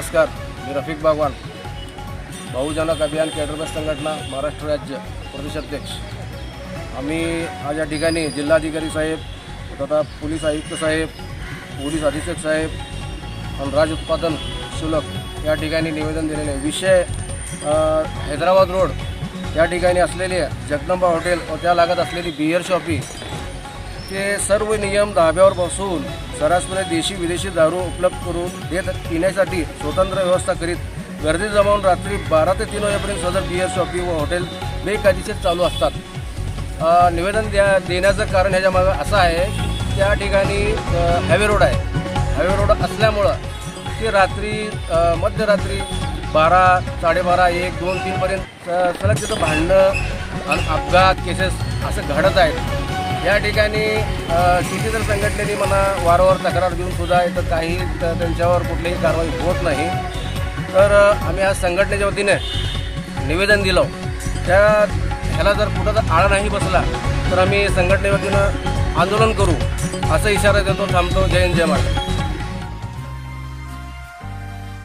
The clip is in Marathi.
नमस्कार मी रफिक बागवान. बहुजनक अभियान कॅडरबस संघटना महाराष्ट्र राज्य प्रदेशाध्यक्ष आम्ही आज या ठिकाणी जिल्हाधिकारी साहेब तथा पोलीस आयुक्त साहेब पोलीस अधीक्षक साहेब आणि राज उत्पादन शुल्क या ठिकाणी निवेदन दिलेले आहे. विषय हैदराबाद रोड या ठिकाणी असलेले जगदंबा हॉटेल व त्या लागत असलेली बियर शॉपी ते सर्व नियम धाब्यावर बसून सर्रासपणे देशी विदेशी दारू उपलब्ध करून देत पिण्यासाठी स्वतंत्र व्यवस्था करीत गर्दी जमावून रात्री बारा ते तीन वाजेपर्यंत सदर बियर शॉपी व हॉटेल बेकायदेशीर चालू असतात. निवेदन द्या देण्याचं कारण ह्याच्या मागं असं आहे त्या ठिकाणी हायवे रोड आहे. हायवे रोड असल्यामुळं ते रात्री मध्यरात्री बारा साडेबारा एक दोन तीनपर्यंत सलग तिथं भांडणं आणि अपघात केसेस असं घडत आहेत. या ठिकाणी अ, शेतीतर संघटनेने मला वारंवार तक्रार देऊन सुद्धा इथं काही त्यांच्यावर कुठलीही कारवाई होत नाही. तर आम्ही आज संघटनेच्या वतीने निवेदन दिलं. त्या ह्याला जर कुठं जर आळा नाही बसला तर आम्ही संघटनेवतीनं आंदोलन करू असा इशारा देतो थांबतो. जय हिंद जय महाराष्ट्र.